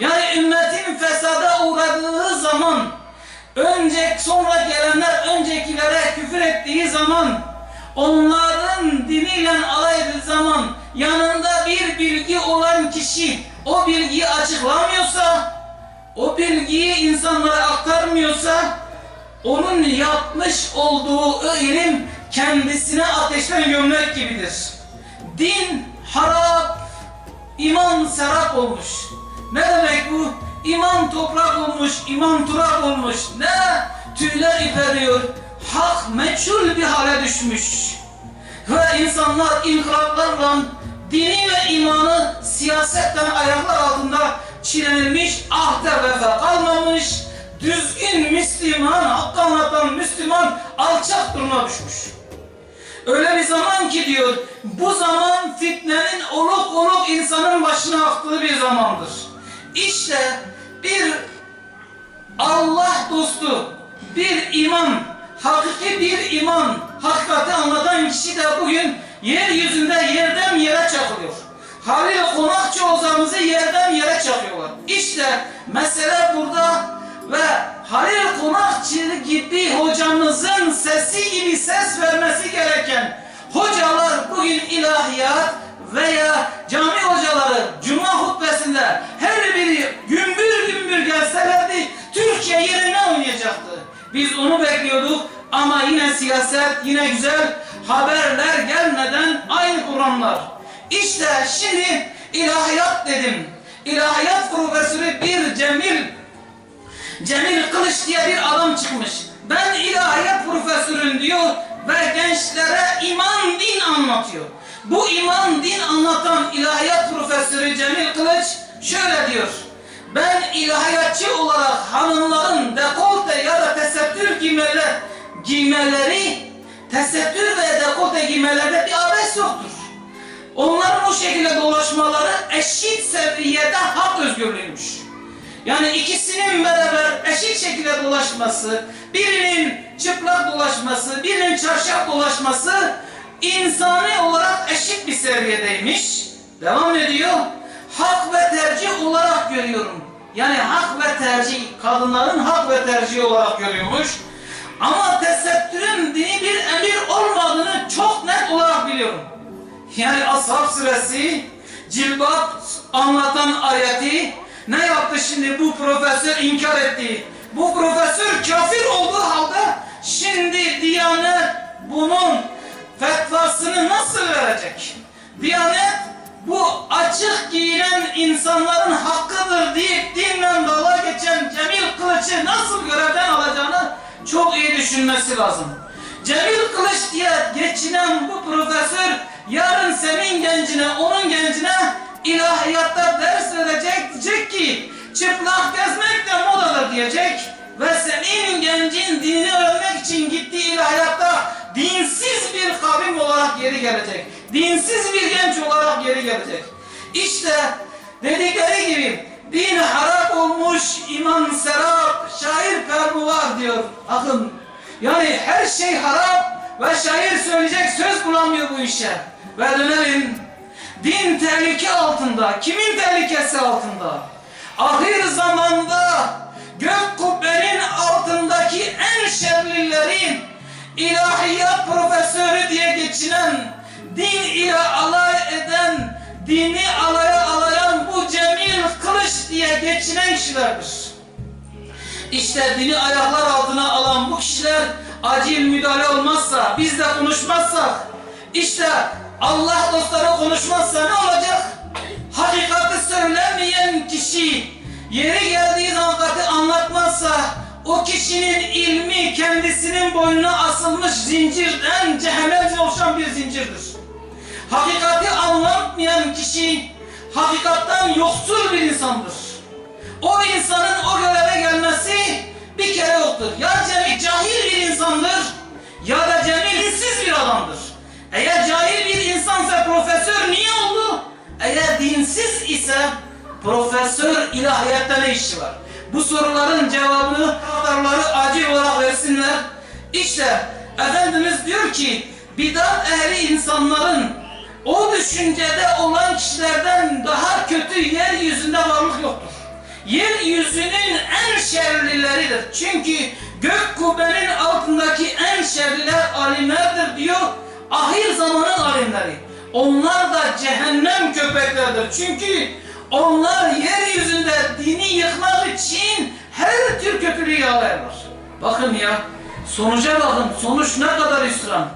Yani ümmetin fesada uğradığı zaman önce sonra gelenler öncekilere küfür ettiği zaman onların diniyle alay ettiği zaman yanında bir bilgi olan kişi o bilgiyi açıklamıyorsa o bilgiyi insanlara aktarmıyorsa onun yapmış olduğu ilim kendisine ateşten gömlek gibidir. Din harap, iman serap olmuş. Ne demek bu? İman toprak olmuş, iman turak olmuş. Ne? Tüyler iperiyor. Hak meçhul bir hale düşmüş. Ve insanlar inkılaplarla dini ve imanı siyasetten ayaklar altında çiğnenilmiş, ahde vefa kalmamış, düzgün Müslüman, hakkı anlatan Müslüman alçak duruma düşmüş. Öyle bir zaman ki diyor, bu zaman fitnenin oluk oluk insanın başına aktığı bir zamandır. İşte bir Allah dostu, bir imam, hakiki bir imam, hakikati anlatan kişi de bugün yeryüzünde yerden yere çakılıyor. Halil Konakçı hocamızı yerden yere çakıyorlar. İşte mesele burada ve Halil Konakçı gibi hocamızın sesi gibi ses vermesi gereken hocalar bugün ilahiyat veya cami hocaları cuma hutbesinde her biri gümbür gümbür gelselerdi Türkiye yerinden oynayacaktı. Biz onu bekliyorduk ama yine siyaset yine güzel haberler gelmeden aynı programlar. İşte şimdi ilahiyat dedim. İlahiyat profesörü bir Cemil Cemil Kılıç diye bir adam çıkmış. Ben ilahiyat profesörüm diyor ve gençlere iman din anlatıyor. Bu iman din anlatan ilahiyat profesörü Cemil Kılıç şöyle diyor. Ben ilahiyatçı olarak hanımların dekolte ya da tesettür giymeleri, giymeleri tesettür ve dekolte giymelerde bir abes yoktur. Onların bu şekilde dolaşmaları eşit seviyede hak özgürlüğüymüş. Yani ikisinin beraber eşit şekilde dolaşması, birinin çıplak dolaşması, birinin çarşaf dolaşması insani olarak eşit bir seviyedeymiş. Devam ediyor. Hak ve tercih olarak görüyorum. Yani hak ve tercih, kadınların hak ve tercih olarak görüyormuş. Ama tesettürün dini bir emir olmadığını çok net olarak biliyorum. Yani Ashab suresi cilbap anlatan ayeti ne yaptı şimdi bu profesör inkar etti. Bu profesör kafir olduğu halde şimdi Diyanet bunun fetvasını nasıl verecek? Diyanet bu açık giyinen insanların hakkıdır deyip dinle dalga geçen Cemil Kılıç'ı nasıl görevden alacağını çok iyi düşünmesi lazım. Cemil Kılıç diye geçinen bu profesör yarın senin gencine, onun gencine ilahiyatta ders verecek diyecek ki çıplak gezmek de modadır diyecek ve senin gencin dinini öğrenmek için gittiği ilahiyatta dinsiz bir kavim olarak gelecek. Dinsiz bir genç olarak geri gelecek. İşte dedikleri gibi din harap olmuş, iman serap, şair perbuvar diyor akım. Yani her şey harap ve şair söyleyecek söz bulamıyor bu işe. Ve dönelim. Din tehlike altında. Kimin tehlikesi altında? Ahir zamanda gök kubbenin altındaki en şerlilerin ilahiyat profesörü diye geçinen, din ile alay eden, dini alaya alayan bu Cemil Kılıç diye geçinen kişilerdir. İşte dini ayaklar altına alan bu kişiler acil müdahale olmazsa, biz de konuşmazsak, işte Allah dostları konuşmazsa ne olacak? Hakikati söylemeyen kişi yeri geldiği hakikati anlatmazsa o kişinin ilmi kendisinin boynuna asılmış zincirden cehennemce oluşan bir zincirdir. Hakikati anlatmayan kişi hakikattan yoksul bir insandır. O insanın o göreve gelmesi bir kere yoktur. Ya Cemil cahil bir insandır ya da Cemil dinsiz bir adamdır. Eğer cahil bir insansa profesör niye oldu? Eğer dinsiz ise profesör ilahiyatta ne işi var? Bu soruların cevabını kadarları acil olarak versinler. İşte Efendimiz diyor ki bidat ehli insanların o düşüncede olan kişilerden daha kötü yeryüzünde varlık yoktur. yeryüzünün en şerlileridir. Çünkü gök kubbenin altındaki en şerliler alimlerdir diyor. Ahir zamanın alimleri. Onlar da cehennem köpeklerdir. Çünkü onlar yeryüzünde dini yıkmak için her tür kötülüğü yağlarlar. Bakın ya, sonuca bakın. Sonuç ne kadar hüsran.